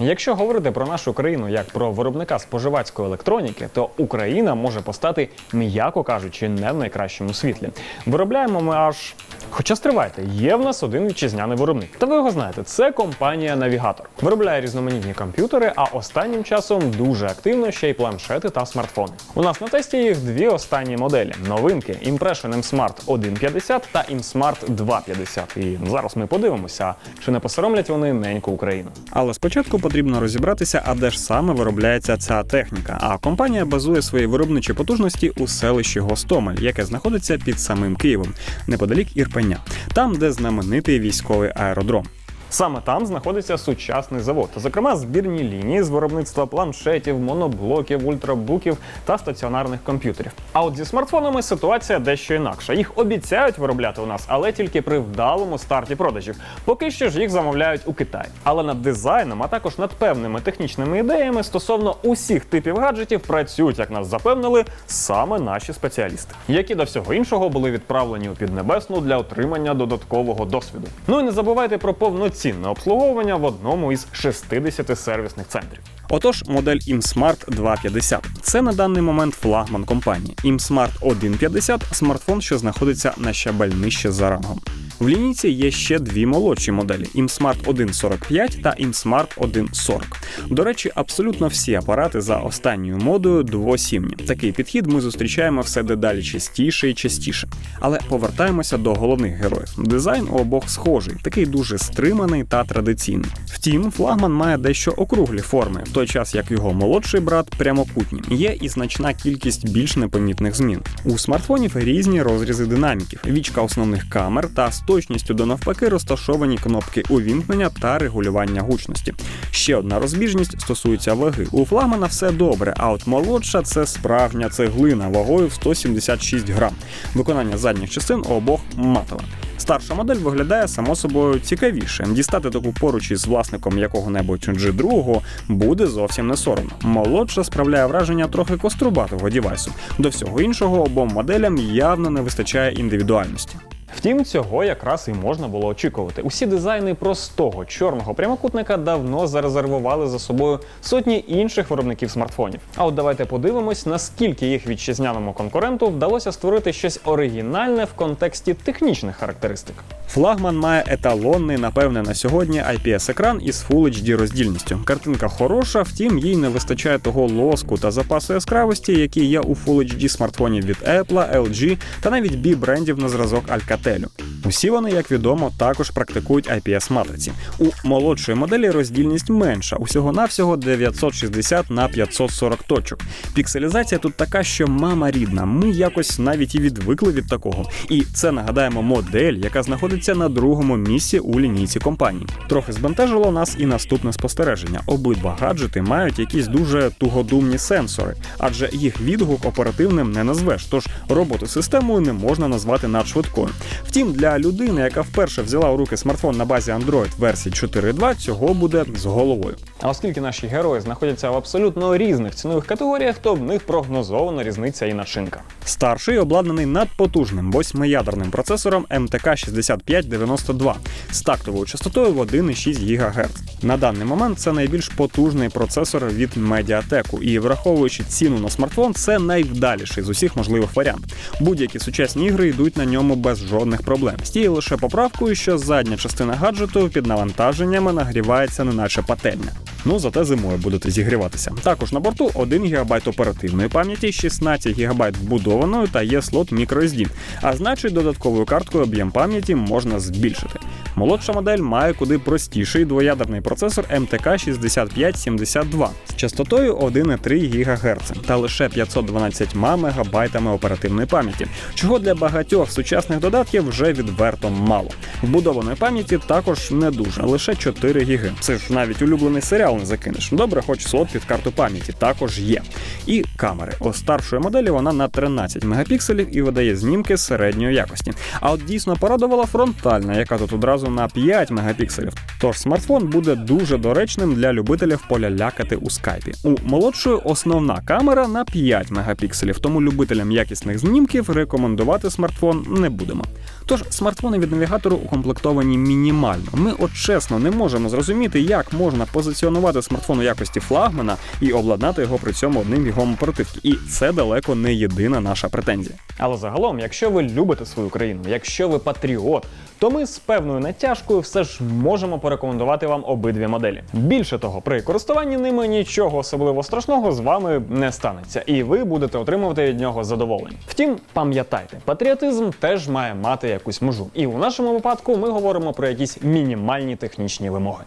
Якщо говорити про нашу країну як про виробника споживацької електроніки, то Україна може постати, м'яко кажучи, не в найкращому світлі. Виробляємо ми аж. Хоча стривайте, є в нас один вітчизняний виробник. Та ви його знаєте, це компанія Навігатор. Виробляє різноманітні комп'ютери, а останнім часом дуже активно ще й планшети та смартфони. У нас на тесті їх дві останні моделі: новинки Impression M Smart 1.50 та M Smart 2.50. І зараз ми подивимося, чи не посоромлять вони неньку Україну. Але спочатку потрібно розібратися, а де ж саме виробляється ця техніка. А компанія базує свої виробничі потужності у селищі Гостомель, яке знаходиться під самим Києвом, неподалік Ірпеня, там, де знаменитий військовий аеродром. Саме там знаходиться сучасний завод, зокрема збірні лінії з виробництва планшетів, моноблоків, ультрабуків та стаціонарних комп'ютерів. А от зі смартфонами ситуація дещо інакша. Їх обіцяють виробляти у нас, але тільки при вдалому старті продажів. Поки що ж їх замовляють у Китаї. Але над дизайном, а також над певними технічними ідеями стосовно усіх типів гаджетів працюють, як нас запевнили, саме наші спеціалісти, які до всього іншого були відправлені у Піднебесну для отримання додаткового досвіду. Ну і не забувайте про повноцінне обслуговування в одному із 60 сервісних центрів. Отож, модель ImSmart 250 це на даний момент флагман компанії. ImSmart 150 смартфон, що знаходиться на щабель нижче за рангом. В лінійці є ще дві молодші моделі: ImSmart 145 та ImSmart 140. До речі, абсолютно всі апарати за останньою модою двосімні. Такий підхід ми зустрічаємо все дедалі частіше і частіше. Але повертаємося до головних героїв. Дизайн у обох схожий, такий дуже стриманий та традиційний. Втім, флагман має дещо округлі форми, в той час як його молодший брат прямокутні. Є і значна кількість більш непомітних змін. У смартфонів різні розрізи динаміків, вічка основних камер та точністю до навпаки розташовані кнопки увімкнення та регулювання гучності. Ще одна розбіжність стосується ваги. У флагмана все добре, а от молодша це справжня цеглина вагою в 176 грам. Виконання задніх частин обох матове. Старша модель виглядає само собою цікавіше. Дістати таку поруч із власником якого-небудь G2 буде зовсім не соромно. Молодша справляє враження трохи кострубатого дівайсу. До всього іншого обом моделям явно не вистачає індивідуальності. Втім, цього якраз і можна було очікувати. Усі дизайни простого чорного прямокутника давно зарезервували за собою сотні інших виробників смартфонів. А от давайте подивимось, наскільки їх вітчизняному конкуренту вдалося створити щось оригінальне в контексті технічних характеристик. Флагман має еталонний, напевне, на сьогодні IPS-екран із Full HD роздільністю. Картинка хороша, втім, їй не вистачає того лоску та запасу яскравості, які є у Full HD смартфонів від Apple, LG та навіть b брендів на зразок Alcatel. Eutélio. Усі вони, як відомо, також практикують IPS-матриці. У молодшої моделі роздільність менша, усього-навсього 960 на 540 точок. Пікселізація тут така, що мама рідна. Ми якось навіть і відвикли від такого. І це нагадаємо модель, яка знаходиться на другому місці у лінійці компанії. Трохи збентежило нас і наступне спостереження. Обидва гаджети мають якісь дуже тугодумні сенсори, адже їх відгук оперативним не назвеш. Тож роботу системою не можна назвати надшвидкою. Втім, для людини, яка вперше взяла у руки смартфон на базі Android версії 4.2, цього буде з головою. А оскільки наші герої знаходяться в абсолютно різних цінових категоріях, то в них прогнозована різниця і начинка. Старший обладнаний надпотужним восьмиядерним процесором MTK 6592 з тактовою частотою в 1,6 ГГц. На даний момент це найбільш потужний процесор від Mediatek, і враховуючи ціну на смартфон, це найвдаліший з усіх можливих варіантів. Будь-які сучасні ігри йдуть на ньому без жодних проблем. З тією лише поправкою, що задня частина гаджету під навантаженнями нагрівається неначе пательня. Ну зате зимою будете зігріватися. Також на борту 1 ГБ оперативної пам'яті, 16 ГБ вбудованої та є слот microSD, а значить додатковою карткою об'єм пам'яті можна збільшити. Молодша модель має куди простіший двоядерний процесор MTK 6572 з частотою 1,3 ГГц та лише 512 МБ оперативної пам'яті, чого для багатьох сучасних додатків вже відверто мало. Вбудованої пам'яті також не дуже, лише 4 ГБ. Це ж навіть улюблений серіал не закинеш. Добре, хоч слот під карту пам'яті також є. І камери. У старшої моделі вона на 13 мегапікселів і видає знімки середньої якості. А от дійсно порадувала фронтальна, яка тут одразу одразу на 5 мегапікселів. Тож смартфон буде дуже доречним для любителів полялякати у скайпі. У молодшої основна камера на 5 мегапікселів, тому любителям якісних знімків рекомендувати смартфон не будемо. Тож смартфони від навігатору укомплектовані мінімально. Ми от чесно не можемо зрозуміти, як можна позиціонувати смартфон у якості флагмана і обладнати його при цьому одним бігом оперативки. І це далеко не єдина наша претензія. Але загалом, якщо ви любите свою країну, якщо ви патріот, то ми з певною натяжкою все ж можемо порекомендувати вам обидві моделі. Більше того, при користуванні ними нічого особливо страшного з вами не станеться, і ви будете отримувати від нього задоволення. Втім, пам'ятайте, патріотизм теж має мати якусь межу. І у нашому випадку ми говоримо про якісь мінімальні технічні вимоги.